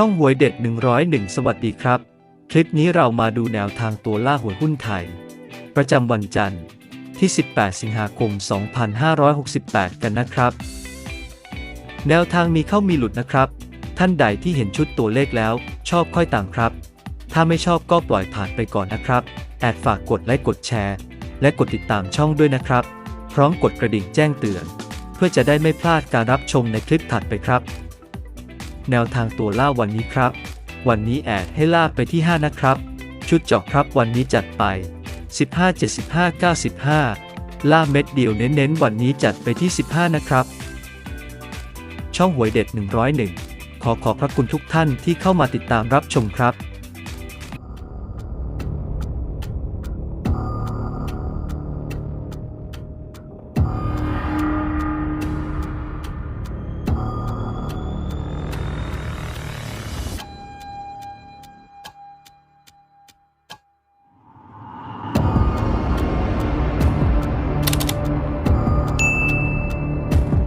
ช่องหวยเด็ด 101 สวัสดีครับ คลิปนี้เรามาดูแนวทางตัวล่าหวยหุ้นไทย ประจำวันจันทร์ที่ 18 สิงหาคม 2568 กันนะครับ แนวทางมีเข้ามีหลุดนะครับ ท่านใดที่เห็นชุดตัวเลขแล้ว ชอบค่อยตามครับ ถ้าไม่ชอบก็ปล่อยผ่านไปก่อนนะครับ แอดฝากกดไลค์กดแชร์ และกดติดตามช่องด้วยนะครับ พร้อมกดกระดิ่งแจ้งเตือน เพื่อจะได้ไม่พลาดการรับชมในคลิปถัดไปครับ แนวทางตัวล่าวันนี้ครับ วันนี้แอดให้ล่าไปที่ 5 นะครับ ชุดเจาะครับวันนี้จัดไป 15 75 95 ล่าเม็ดเดียวเน้นๆ วันนี้จัดไปที่ 15 นะครับ ช่องหวยเด็ด 101 ขอขอบพระคุณทุกท่านที่เข้ามาติดตามรับชมครับ